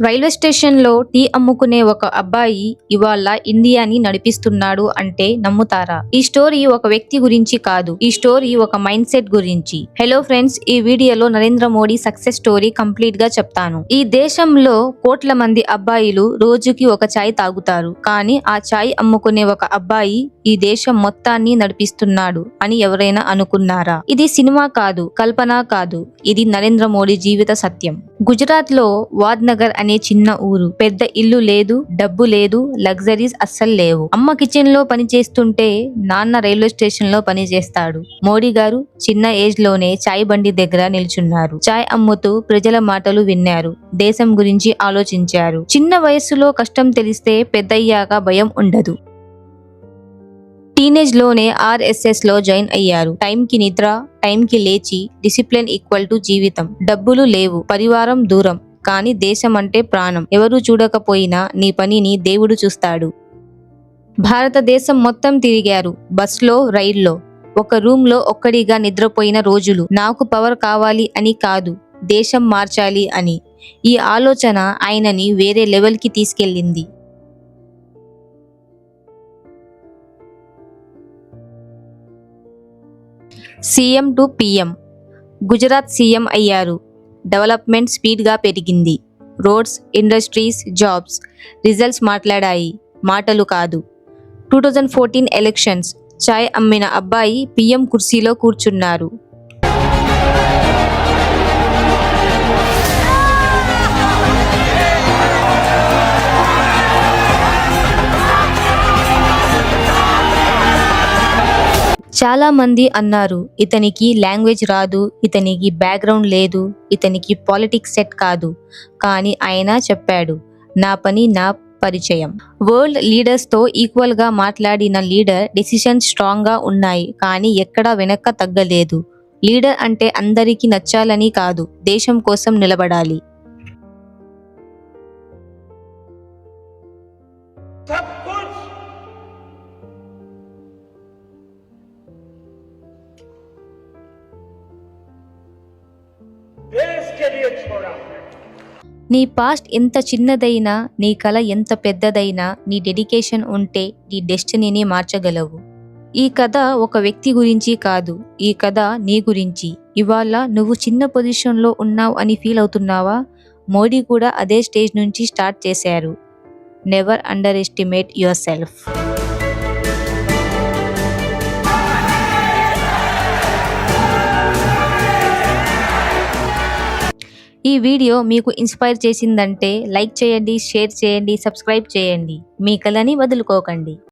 Railway స్టేషన్లో tea అమ్ముకునే ఒక అబ్బాయి ఇవాళ ఇండియాని నడిపిస్తున్నాడు అంటే నమ్ముతారా? ఈ స్టోరీ ఒక వ్యక్తి గురించి కాదు ఈ స్టోరీ ఒక మైండ్ సెట్ గురించి. హలో ఫ్రెండ్స్ ఈ వీడియోలో నరేంద్ర మోడీ సక్సెస్ స్టోరీ కంప్లీట్గా చెప్తాను. ఈ దేశంలో కోట్ల మంది అబ్బాయిలు రోజుకి ఒక చాయ్ తాగుతారు. కానీ ఆ చాయ్ అమ్ముకునే ఒక అబ్బాయి ఈ దేశం మొత్తాన్ని నడిపిస్తున్నాడు అని ఎవరైనా అనుకున్నారా? ఇది సినిమా కాదు కల్పన కాదు. ఇది నరేంద్ర మోడీ జీవిత సత్యం. గుజరాత్లో వాద్నగర్ అనే చిన్న ఊరు. పెద్ద ఇల్లు లేదు డబ్బు లేదు లగ్జరీస్ అస్సలు లేవు. అమ్మ కిచెన్లో పని చేస్తుంటే నాన్న రైల్వే స్టేషన్లో పని చేస్తాడు. మోడీ గారు చిన్న ఏజ్లోనే చాయ్ బండి దగ్గర నిల్చున్నారు. చాయ్ అమ్ముతూ ప్రజల మాటలు విన్నారు. దేశం గురించి ఆలోచించారు. చిన్న వయస్సులో కష్టం తెలిస్తే పెద్దయ్యాక భయం ఉండదు. టీనేజ్లోనే ఆర్ఎస్ఎస్లో జాయిన్ అయ్యారు. టైం కి నిద్ర టైం కి లేచి డిసిప్లిన్ ఈక్వల్ టు జీవితం. డబ్బులు లేవు పరివారం దూరం. కానీ దేశం అంటే ప్రాణం. ఎవరు చూడకపోయినా నీ పనిని దేవుడు చూస్తాడు. భారతదేశం మొత్తం తిరిగారు. బస్లో రైల్లో. ఒక రూమ్లో ఒక్కడిగా నిద్రపోయిన రోజులు. నాకు పవర్ కావాలి అని కాదు. దేశం మార్చాలి అని. ఈ ఆలోచన ఆయనని వేరే లెవెల్కి తీసుకెళ్ళింది. CM to PM. Gujarat CM అయ్యారు. డెవలప్మెంట్ స్పీడ్గా పెరిగింది. Roads industries jobs. రిజల్ట్స్ మాట్లాడాయి. మాటలు కాదు. టూ థౌజండ్ ఫోర్టీన్ ఎలక్షన్స్ చాయ్ అమ్మిన అబ్బాయి పీఎం కుర్సీలో కూర్చున్నారు. చాలామంది అన్నారు ఇతనికి లాంగ్వేజ్ రాదు ఇతనికి బ్యాక్గ్రౌండ్ లేదు ఇతనికి పాలిటిక్స్ సెట్ కాదు. కానీ ఆయన చెప్పాడు నా పని నా పరిచయం. వరల్డ్ లీడర్స్తో ఈక్వల్గా ఈక్వల్గా మాట్లాడిన లీడర్ డిసిషన్ స్ట్రాంగ్గా ఉన్నాయి కానీ ఎక్కడా వెనక్క తగ్గలేదు. లీడర్ అంటే అందరికీ నచ్చాలని కాదు దేశం కోసం నిలబడాలి. నీ పాస్ట్ ఎంత చిన్నదైనా నీ కళ ఎంత పెద్దదైనా నీ డెడికేషన్ ఉంటే నీ డెస్టినీని మార్చగలవు. ఈ కథ ఒక వ్యక్తి గురించి కాదు ఈ కథ నీ గురించి. ఇవాళ నువ్వు చిన్న పొజిషన్లో ఉన్నావు అని ఫీల్ అవుతున్నావా? మోడీ కూడా అదే స్టేజ్ నుంచి స్టార్ట్ చేశారు. Never underestimate yourself ఈ వీడియో మీకు ఇన్స్పైర్ చేసిందంటే లైక్ చేయండి షేర్ చేయండి సబ్స్క్రైబ్ చేయండి. మీ కళని వదులుకోకండి.